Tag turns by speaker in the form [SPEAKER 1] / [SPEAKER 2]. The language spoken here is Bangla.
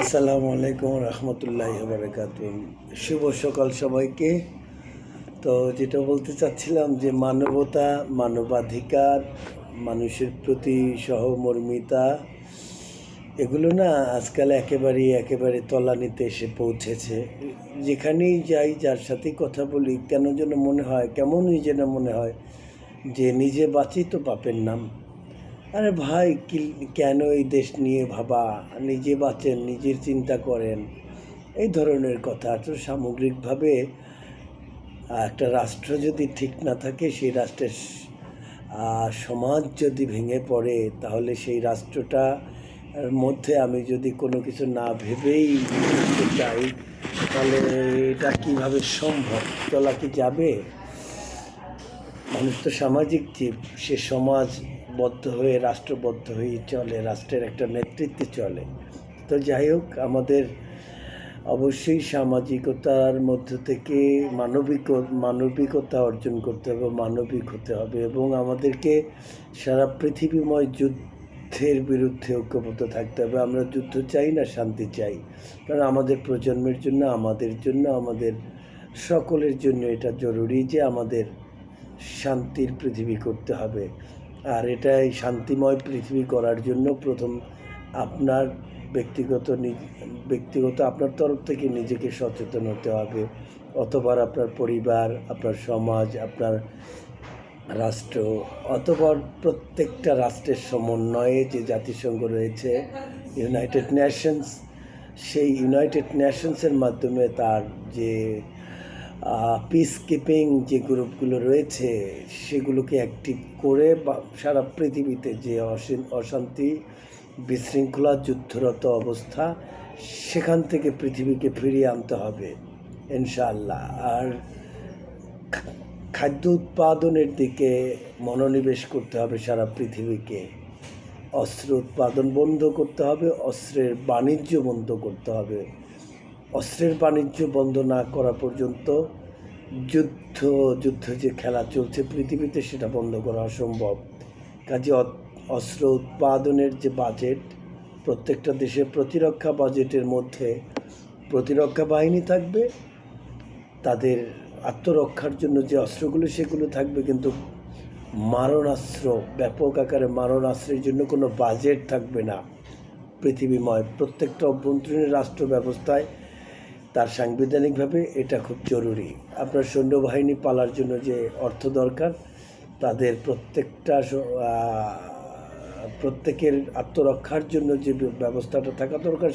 [SPEAKER 1] আসসালামু আলাইকুম রহমতুল্লাহ বারকাত শুভ সকাল সবাইকে। তো যেটা বলতে চাচ্ছিলাম যে মানবতা, মানবাধিকার, মানুষের প্রতি সহমর্মিতা, এগুলো না আজকাল একেবারেই একেবারে তলানিতে এসে পৌঁছেছে। যেখানেই যাই, যার সাথেই কথা বলি, কেন যেন মনে হয়, কেমনই যেন মনে হয়, যে নিজে বাঁচি তো পাপের নাম। আরে ভাই কেন এই দেশ নিয়ে ভাবা? নিজে বাঁচেন, নিজের চিন্তা করেন। এই ধরনের কথা তো সামগ্রিকভাবে একটা রাষ্ট্র যদি ঠিক না থাকে, সেই রাষ্ট্রের সমাজ যদি ভেঙে পড়ে, তাহলে সেই রাষ্ট্রটা মধ্যে আমি যদি কোনো কিছু না ভেবেই চাই, তাহলে এটা কীভাবে সম্ভব? চলা কি যাবে? মানুষ তো সামাজিক জীব, সে সমাজবদ্ধ হয়ে, রাষ্ট্রবদ্ধ হয়ে চলে, রাষ্ট্রের একটা নেতৃত্বে চলে। তো যাই হোক, আমাদের অবশ্যই সামাজিকতার মধ্য থেকে মানবিক, মানবিকতা অর্জন করতে হবে, মানবিক হতে হবে এবং আমাদেরকে সারা পৃথিবীময় যুদ্ধের বিরুদ্ধে ঐক্যবদ্ধ থাকতে হবে। আমরা যুদ্ধ চাই না, শান্তি চাই। কারণ আমাদের প্রজন্মের জন্য, আমাদের জন্য, আমাদের সকলের জন্য এটা জরুরি যে আমাদের শান্তির পৃথিবী করতে হবে। আর এটাই শান্তিময় পৃথিবী করার জন্য প্রথম আপনার ব্যক্তিগত ব্যক্তিগত আপনার তরফ থেকে নিজেকে সচেতন হতে হবে। অথবা আপনার পরিবার, আপনার সমাজ, আপনার রাষ্ট্র, অথবা প্রত্যেকটা রাষ্ট্রের সমন্বয়ে যে জাতিসংঘ রয়েছে ইউনাইটেড নেশনস সেই ইউনাইটেড নেশনসের মাধ্যমে তার যে পিস কিপিং যে গ্রুপগুলো রয়েছে, সেগুলোকে অ্যাক্টিভ করে সারা পৃথিবীতে যে অশান- অশান্তি বিশৃঙ্খলা, যুদ্ধরত অবস্থা, সেখান থেকে পৃথিবীকে ফিরিয়ে আনতে হবে, ইনশাআল্লাহ। আর খাদ্য উৎপাদনের দিকে মনোনিবেশ করতে হবে সারা পৃথিবীকে। অস্ত্র উৎপাদন বন্ধ করতে হবে, অস্ত্রের বাণিজ্য বন্ধ করতে হবে। অস্ত্রের বাণিজ্য বন্ধ না করা পর্যন্ত যুদ্ধ যুদ্ধ যে খেলা চলছে পৃথিবীতে সেটা বন্ধ করা অসম্ভব। কাজে অস্ত্র উৎপাদনের যে বাজেট, প্রত্যেকটা দেশের প্রতিরক্ষা বাজেটের মধ্যে প্রতিরক্ষা বাহিনী থাকবে, তাদের আত্মরক্ষার জন্য যে অস্ত্রগুলো সেগুলো থাকবে, কিন্তু মারণাস্ত্র, ব্যাপক আকারে মারণাস্ত্রের জন্য কোনো বাজেট থাকবে না। পৃথিবীময় প্রত্যেকটা অভ্যন্তরীণ রাষ্ট্র ব্যবস্থায় তার সাংবিধানিকভাবে এটা খুব জরুরি। আপনার সৈন্যবাহিনী পালার জন্য যে অর্থ দরকার, তাদের প্রত্যেকটা প্রত্যেকের আত্মরক্ষার জন্য যে ব্যবস্থাটা থাকা দরকার